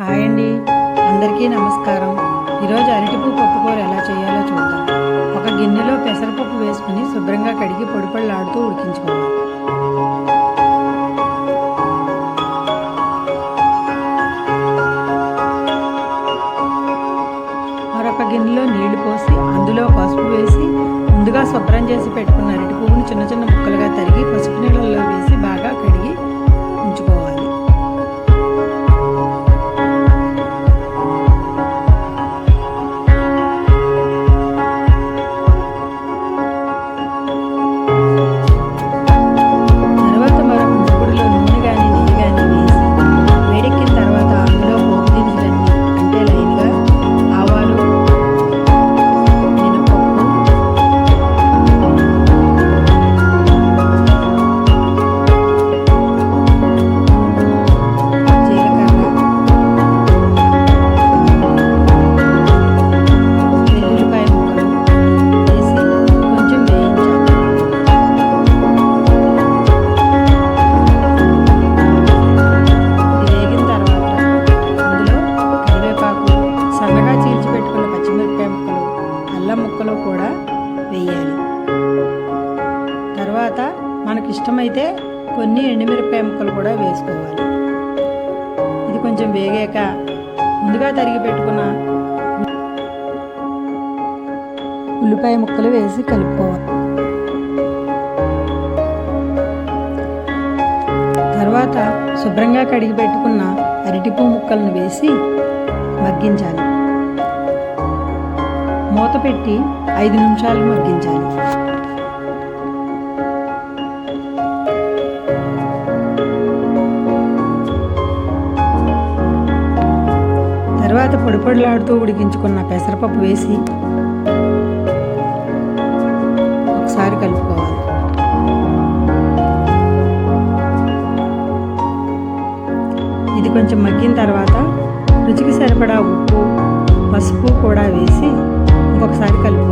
Hi అండి. అందరికీ నమస్కారం. ఈరోజు అరటిపూ పప్పు కూర ఎలా చేయాలో చూద్దాం. ఒక గిన్నెలో పెసరపప్పు వేసుకుని శుభ్రంగా కడిగి పొడిపళ్ళాడుతూ ఉడికించుకోవాలి. మరొక గిన్నెలో నీళ్ళు పోసి అందులో పసుపు వేసి ముందుగా శుభ్రం చేసి పెట్టుకున్న అరటి పువ్వును చిన్న చిన్న ముక్కలుగా తరిగి పసుపు నీళ్ళల్లో వేసి బాగా కడిగి తర్వాత మనకి ఇష్టమైతే కొన్ని ఎండుమిరపకాయ ముక్కలు కూడా వేసుకోవాలి. ఇది కొంచెం వేగాక ముందుగా తరిగి పెట్టుకున్న ఉల్లిపాయ ముక్కలు వేసి కలుపుకోవాలి. తర్వాత శుభ్రంగా కడిగి పెట్టుకున్న అరటిపూ ముక్కలను వేసి మగ్గించాలి. మూత పెట్టి ఐదు నిమిషాలు మగ్గించాలి. తర్వాత ఉడికించుకున్న పెసరపప్పు వేసి ఒకసారి కలుపుకోవాలి. ఇది కొంచెం మగ్గిన తర్వాత రుచికి సరిపడా ఉప్పు పసుపు కూడా వేసి ఇంకొకసారి కలుపు